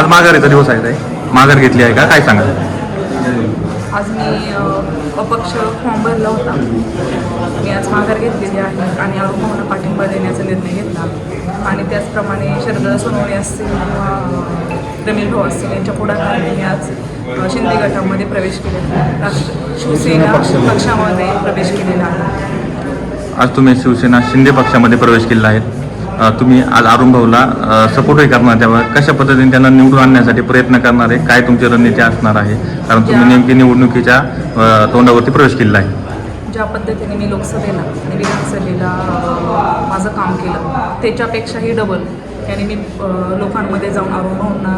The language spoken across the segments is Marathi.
आज माघारीचा दिवस आहे ताई. माघार घेतली आहे का? काय सांगा आज मी अ, अपक्ष फॉर्म भरला होता. मी आज माघार घेतलेली आहे आणि अरुण पाठिंबा देण्याचा निर्णय घेतला. आणि त्याचप्रमाणे शरद सोनवणे असतील किंवा रमेश भाऊ असतील यांच्या पुढाकाराने मी आज अ, शिंदे गटामध्ये प्रवेश केलेला आहे. राष्ट्र शिवसेना पक्षामध्ये प्रवेश केलेला आहे. आज तुम्ही शिवसेना शिंदे पक्षामध्ये प्रवेश केलेला आहे. तुम्ही आज अरुण भाऊला सपोर्टही करणार त्यावर कशा पद्धतीने त्यांना निवडून आणण्यासाठी प्रयत्न करणार आहे काय तुमची रणनीती असणार आहे? कारण तुम्ही नेमकी निवडणुकीच्या तोंडावरती प्रवेश केलेला आहे. ज्या पद्धतीने मी लोकसभेला आणि विधानसभेला माझं काम केलं त्याच्यापेक्षाही डबल याने मी लोकांमध्ये जाऊन अरुण भाऊंना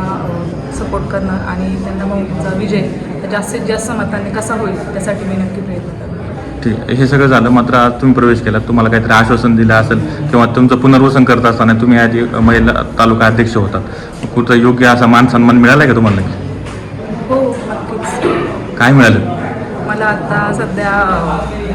सपोर्ट करणार आणि त्यांना भाऊंचा विजय जास्तीत जास्त मतांनी कसा होईल त्यासाठी मी नक्की प्रयत्न करणार. ठीक. हे सगळं झालं मात्र आज तुम्ही प्रवेश केला. तुम्हाला काहीतरी आश्वासन दिलं असेल किंवा तुमचं पुनर्वसन करत असताना तुम्ही आधी महिला तालुका अध्यक्ष होतात. कुठं योग्य असा मान सन्मान मिळाला आहे का तुम्हाला नक्की? हो नक्कीच. काय मिळालं? मला आता सध्या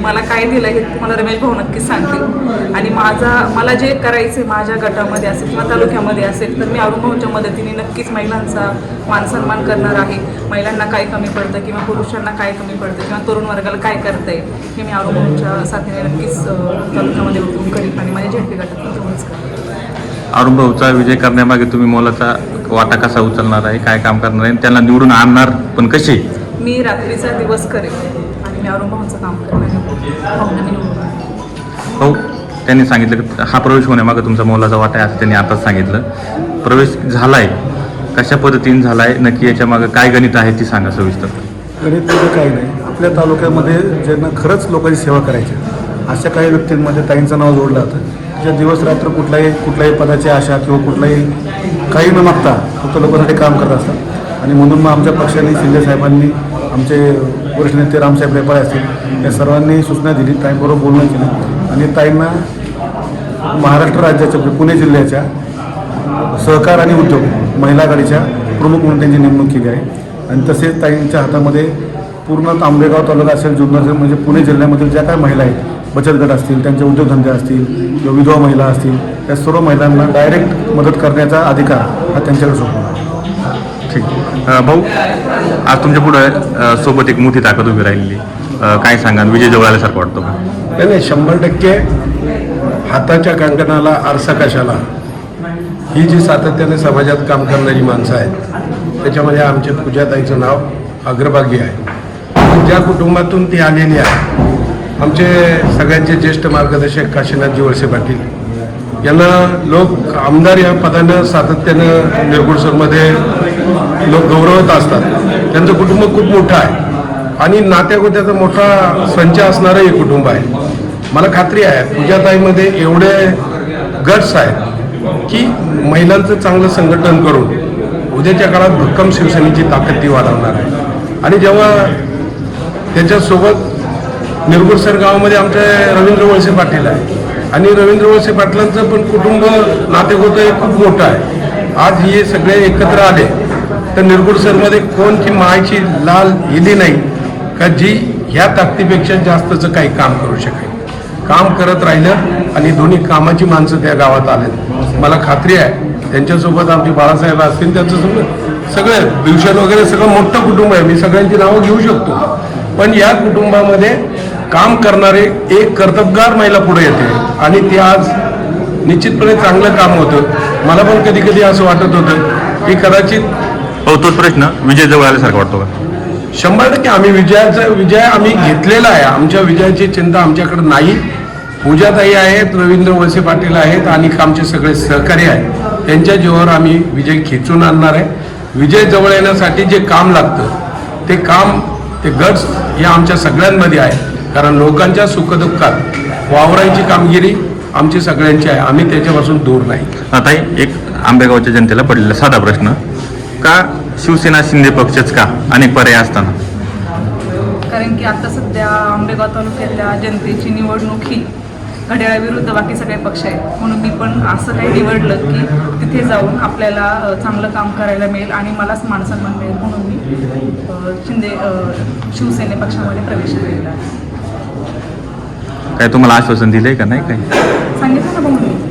मला काय दिलं हे तुम्हाला रमेश भाऊ नक्कीच सांगतील. आणि माझा मला जे करायचे माझ्या गटामध्ये असेल किंवा तालुक्यामध्ये असेल तर मी अरुण भाऊंच्या मदतीने नक्कीच महिलांचा मानसन्मान करणार आहे. महिलांना काय कमी पडतं किंवा पुरुषांना काय कमी पडतं किंवा तरुण वर्गाला काय करता येईल हे मी भाऊंच्या साथीने नक्कीच तालुक्यामध्ये उठून करीन आणि माझ्या झेडपी गटातून तेवढंच करेन. भाऊचा विजय करण्यामागे तुम्ही मोलाचा वाटा कसा उचलणार आहे काय काम करणार आहे? त्यांना निवडून आणणार पण कशी? मी रात्रीचा दिवस करेन आणि मी अरुण भाऊंचं काम करणार. हो त्यांनी सांगितलं की हा प्रवेश होण्यामागे तुमचा मोलाचा वाटा आहे असं त्यांनी आताच सांगितलं. प्रवेश झालाय. कशा पद्धतीने झालाय नक्की याच्या मागे काय गणित आहे ती सांगा सविस्तर. गणित म्हणजे काही नाही. आपल्या तालुक्यामध्ये ज्यांना खरंच लोकांची सेवा करायची अशा काही व्यक्तींमध्ये ताईंचं नाव जोडलं जातं. ज्या दिवस रात्र कुठल्याही कुठल्याही पदाची आशा किंवा कुठलाही काही न मागता फक्त लोकांसाठी काम करत असतात. आणि म्हणून मग आमच्या पक्षाने शिंदे साहेबांनी आमचे वरिष्ठ नेते रामसाहेब रेपाळे असतील या सर्वांनी सूचना दिली ताईंबरोबर बोलणं केलं. आणि ताईंना महाराष्ट्र राज्याच्या म्हणजे पुणे जिल्ह्याच्या सहकार आणि उद्योग महिला आघाडीच्या प्रमुख म्हणून त्यांची नेमणूक केली आहे. आणि तसेच ताईंच्या हातामध्ये पूर्ण आंबेगाव तालुका असेल जुन्नर असेल म्हणजे पुणे जिल्ह्यामधील ज्या काय महिला आहेत बचत गट असतील त्यांचे उद्योगधंदे असतील किंवा विधवा महिला असतील त्या सर्व महिलांना डायरेक्ट मदत करण्याचा अधिकार हा त्यांच्याकडे सोपवला ठीक. भाऊ आज तुमच्यापुढे सोबत एक मोठी ताकद उभी राहिलेली काय सांगा विजय जवळ आल्यासारखं वाटतो का? नाही नाही शंभर टक्के हाताच्या कंकणाला आरसा कशाला? ही जी सातत्याने समाजात काम करणारी माणसं आहेत त्याच्यामध्ये आमच्या पूजाताईचं नाव अग्रभागी आहे. ज्या कुटुंबातून ती आलेली आहे आमचे सगळ्यांचे ज्येष्ठ मार्गदर्शक काशीनाथजी वळसे पाटील यांना लोक आमदार या पदानं सातत्यानं निरगुडसरमध्ये लोक गौरवत असतात. त्यांचं कुटुंब खूप मोठं आहे. आणि नात्यागोत्याचा मोठा संच असणारं हे कुटुंब आहे. मला खात्री आहे पूजाताईमध्ये एवढे गट्स आहेत की महिलांचं चांगलं संघटन करून उद्याच्या काळात भक्कम शिवसेनेची ताकद ती वाढवणार आहे. आणि जेव्हा त्याच्यासोबत निरगुडसर गावामध्ये आमचे रवींद्र वळसे पाटील आहे. आणि रवींद्र वळसे पाटलांचं पण कुटुंब नातेगोतं हे खूप मोठं आहे. आज हे सगळे एकत्र आले तर निरगुडसरमध्ये कोणची मायची लाल इली नाही का जी ह्या ताकदीपेक्षा जास्तचं काही काम करू शकेल? काम करत राहिलं आणि दोन्ही कामाची माणसं त्या गावात आले मला खात्री आहे त्यांच्यासोबत आमचे बाळासाहेब असतील त्यांच्यासोबत सगळे भीषण वगैरे सगळं मोठं कुटुंब आहे. मी सगळ्यांची नावं घेऊ शकतो. पण या कुटुंबामध्ये काम करणारे एक कर्तबगार महिला पुढे येते आणि ती आज निश्चितपणे चांगलं काम होतं. मला पण कधी कधी असं वाटत होतं की कदाचित हो तोच प्रश्न विजय जवळ आल्यासारखं वाटतो का? शंभर टक्के आम्ही विजयाचा विजय आम्ही घेतलेला आहे. आमच्या विजयाची चिंता आमच्याकडे नाही. पूजाताई आहेत रवींद्र वळसे पाटील आहेत आणि आमचे सगळे सहकारी आहेत. त्यांच्या जीवावर आम्ही विजय खेचून आणणार आहे. विजय जवळ येण्यासाठी जे काम लागतं ते काम ते गट्स हे आमच्या सगळ्यांमध्ये आहे. कारण लोकांच्या सुखदुःखात वावरायची कामगिरी आमची सगळ्यांची आहे. आम्ही त्याच्यापासून दूर नाही. आता एक आंबेगावच्या जनतेला पडलेला साधा प्रश्न. का शिवसेना शिंदे पक्षच का? अनेक पर्याय असताना? कारण की आता सध्या आंबेगाव तालुक्यातल्या जनतेची निवडणूक ही घड्याळाविरुद्ध बाकी सगळे पक्ष आहेत. म्हणून मी पण असं काही निवडलं की तिथे जाऊन आपल्याला चांगलं काम करायला मिळेल आणि मलाच मानसन्मान मिळेल म्हणून मी शिंदे शिवसेने पक्षामध्ये प्रवेश केलेला काय तुम्हाला आश्वासन दिलंय का? नाही काय सांगितलं ना भाऊ मी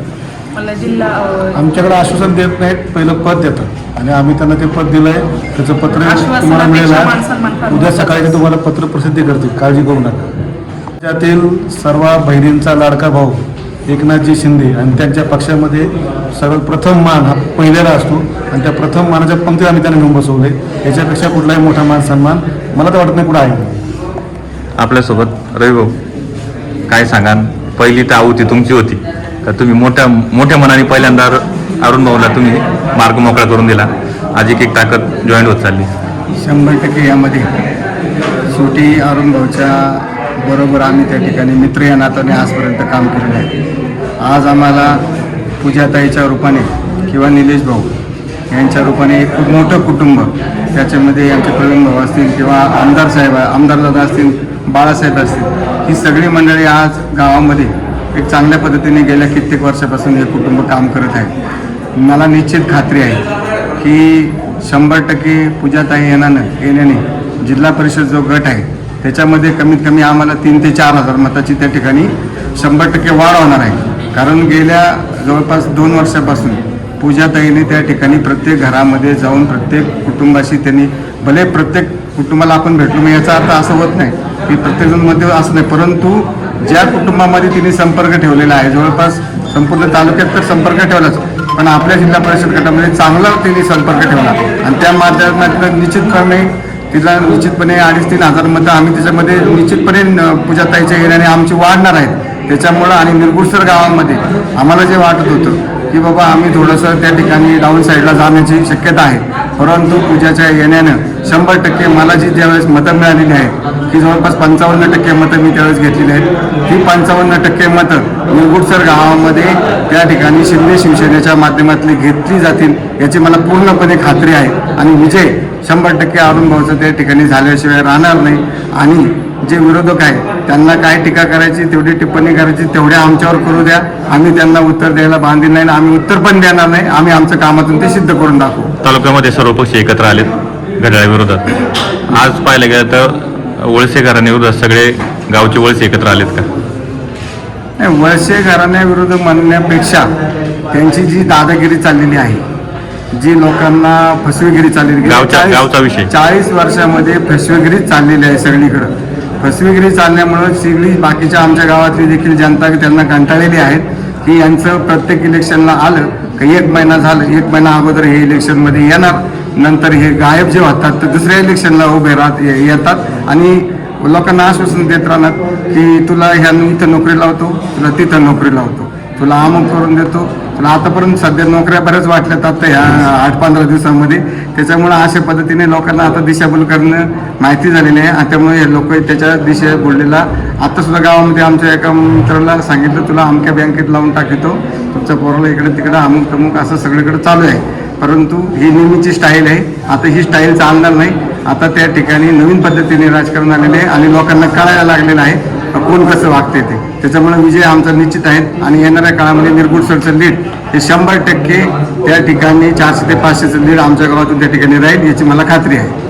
मला जिल्हा अ, आमच्याकडे आश्वासन देत नाहीत पहिलं पद देतात. आणि आम्ही त्यांना ते पद दिलंय त्याचं पत्र तुम्हाला मिळेल उद्या सकाळी ते तुम्हाला पत्र प्रसिद्धी करतील काळजी करू नका. त्यातील सर्व बहिणींचा लाडका भाऊ एकनाथजी शिंदे आणि त्यांच्या पक्षामध्ये सर्वात प्रथम मान हा पहिल्याला असतो. आणि त्या प्रथम मानाच्या पंक्तीत आम्ही त्यांना घेऊन बसवले याच्यापेक्षा कुठलाही मोठा मान सन्मान मला तर वाटत नाही कुठं आहे. आपल्यासोबत रवी भाऊ काय सांगाल? पहिली तर आहुती तुमची होती. तर तुम्ही मोठ्या मोठ्या मनाने पहिल्यांदा अरुण भाऊला तुम्ही मार्ग मोकळा करून दिला. आज एक एक ताकद जॉईंट होत चालली. शंभर टक्के यामध्ये. शेवटी अरुण भाऊच्या बरोबर आम्ही त्या ठिकाणी मित्र या नात्याने आजपर्यंत काम केलेलं आहे. आज आम्हाला पूजाताईच्या रूपाने किंवा निलेश भाऊ यांच्या रूपाने एक खूप मोठं कुटुंब त्याच्यामध्ये यांचे प्रवीण भाऊ असतील किंवा आमदार साहेब आमदार दादा असतील बाळासाहेब असतील ही सगळी मंडळी आज गावामध्ये एक चांगल्या पद्धतीने गेल्या कित्येक वर्षापासून हे कुटुंब काम करत आहे. मला निश्चित खात्री आहे की शंभर टक्के पूजाताई येण्यानं येण्याने जिल्हा परिषद जो गट आहे त्याच्यामध्ये कमीत कमी आम्हाला तीन ते चार हजार मताची त्या ठिकाणी शंभर टक्के वाढ होणार आहे. कारण गेल्या जवळपास दोन वर्षापासून पूजाताईने त्या ठिकाणी प्रत्येक घरामध्ये जाऊन प्रत्येक कुटुंबाशी त्यांनी भले प्रत्येक कुटुंबाला आपण भेटलो मग याचा अर्थ असं होत नाही की प्रत्येकजणमध्ये असं नाही परंतु ज्या कुटुंबामध्ये तिने संपर्क ठेवलेला आहे जवळपास संपूर्ण तालुक्यात तर संपर्क ठेवलाच पण आपल्या जिल्हा परिषद गटामध्ये चांगला तिने संपर्क ठेवला. आणि त्या माध्यमातून निश्चितपणे तिला निश्चितपणे अडीच तीन हजार मतं आम्ही त्याच्यामध्ये निश्चितपणे पूजाताईच्या येण्याने आमची वाढणार आहेत. त्याच्यामुळं आणि निरगुडसर गावामध्ये आम्हाला जे वाटत होतं की बाबा आम्ही थोडंसं त्या ठिकाणी डाऊन साईडला जाण्याची शक्यता आहे. परंतु पूजाच्या येण्यानं शंभर टक्के मला जी ज्यावेळेस मतं मिळालेली आहेत ती जवळपास पंचावन्न टक्के मतं मी त्यावेळेस घेतलेली आहेत. ती पंचावन्न टक्के मतं निगुडसर गावामध्ये त्या ठिकाणी शिंदे शिवसेनेच्या माध्यमातली घेतली जातील याची मला पूर्णपणे खात्री आहे. आणि विजय शंभर टक्के अरुण भाऊचं त्या ठिकाणी झाल्याशिवाय राहणार नाही. आणि जे विरोधक आहे त्यांना काय टीका करायची तेवढी टिप्पणी करायची तेवढ्या आमच्यावर करू द्या. आम्ही त्यांना उत्तर द्यायला बांधील नाही आणि आम्ही उत्तर पण देणार नाही. आम्ही आमचं कामातून ते सिद्ध करून दाखवू. तालुक्यामध्ये सर्व पक्ष एकत्र आलेत घड्याळाविरोधात आज पाहायला गेलं तर वळसे घराण्याविरोधात सगळे गावचे वळसे एकत्र आलेत का? नाही वळसे घराण्याविरुद्ध म्हणण्यापेक्षा त्यांची जी दादागिरी चाललेली आहे जी लोकांना फसवेगिरी चाललेली गावचा विषय. चाळीस वर्षामध्ये फसवेगिरी चाललेली आहे सगळीकडं. फसवेगिरी चालल्यामुळं सगळी बाकीच्या आमच्या गावातली देखील जनता त्यांना कंटाळलेली आहेत. की यांचं प्रत्येक इलेक्शनला आलं की एक महिना झालं एक महिना अगोदर हे इलेक्शनमध्ये येणार नंतर हे गायब जे होतात तर दुसऱ्या इलेक्शनला उभे राहत येतात. आणि लोकांना आश्वासन देत राहणार की तुला ह्या इथं नोकरी लावतो तुला तिथं नोकरी लावतो. तुला अमुक करून देतो तुला आतापर्यंत सध्या नोकऱ्या बऱ्याच वाटल्यात आता ह्या आठ पंधरा दिवसामध्ये. त्याच्यामुळं अशा पद्धतीने लोकांना आता दिशाभूल करणं माहिती झालेली आहे आणि त्यामुळे हे लोक त्याच्या दिशा बोललेला आता सुद्धा गावामध्ये आमच्या एका मित्राला सांगितलं तुला अमक्या बँकेत लावून टाकतो. तुमच्या पोराला इकडे तिकडे अमुक तमुक असं सगळीकडे चालू आहे. परंतु ही नेहमीची स्टाईल आहे. आता ही स्टाईल चालणार नाही. आता त्या ठिकाणी नवीन पद्धतीने राजकारण आलेले आहे आणि लोकांना कळायला लागलेलं आहे कोण कसं वागते ते. त्याच्यामुळे विजय आमचा निश्चित आहे आणि येणाऱ्या काळामध्ये निरगुडसरचं लीड हे शंभर टक्के त्या ठिकाणी चारशे ते पाचशेचं लीड आमच्या गावातून त्या ठिकाणी राहील याची मला खात्री आहे.